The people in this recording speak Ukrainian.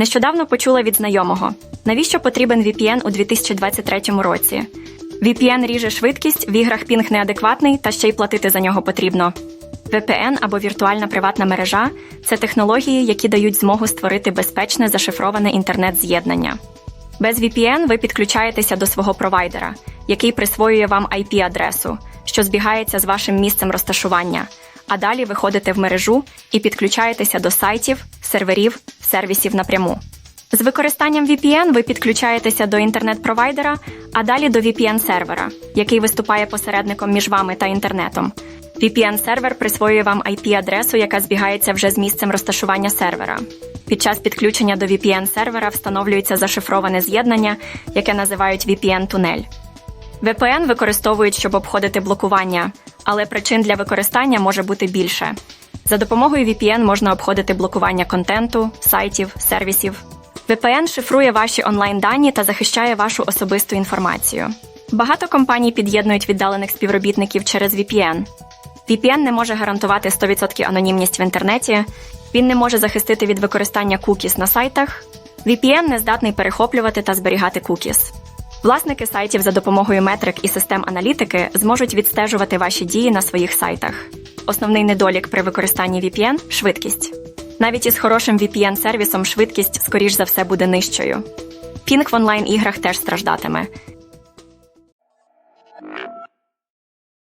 Нещодавно почула від знайомого, навіщо потрібен VPN у 2023 році. VPN ріже швидкість, в іграх пінг неадекватний та ще й платити за нього потрібно. VPN або віртуальна приватна мережа це технології, які дають змогу створити безпечне зашифроване інтернет-з'єднання. Без VPN ви підключаєтеся до свого провайдера, який присвоює вам IP-адресу, що збігається з вашим місцем розташування. А далі виходите в мережу і підключаєтеся до сайтів, серверів, сервісів напряму. З використанням VPN ви підключаєтеся до інтернет-провайдера, а далі до VPN-сервера, який виступає посередником між вами та інтернетом. VPN-сервер присвоює вам IP-адресу, яка збігається вже з місцем розташування сервера. Під час підключення до VPN-сервера встановлюється зашифроване з'єднання, яке називають VPN-тунель. VPN використовують, щоб обходити блокування, але причин для використання може бути більше. За допомогою VPN можна обходити блокування контенту, сайтів, сервісів. VPN шифрує ваші онлайн-дані та захищає вашу особисту інформацію. Багато компаній під'єднують віддалених співробітників через VPN. VPN не може гарантувати 100% анонімність в інтернеті, він не може захистити від використання кукіс на сайтах. VPN не здатний перехоплювати та зберігати кукіс. Власники сайтів за допомогою метрик і систем аналітики зможуть відстежувати ваші дії на своїх сайтах. Основний недолік при використанні VPN швидкість. Навіть із хорошим VPN-сервісом швидкість, скоріш за все, буде нижчою. Пінг в онлайн-іграх теж страждатиме.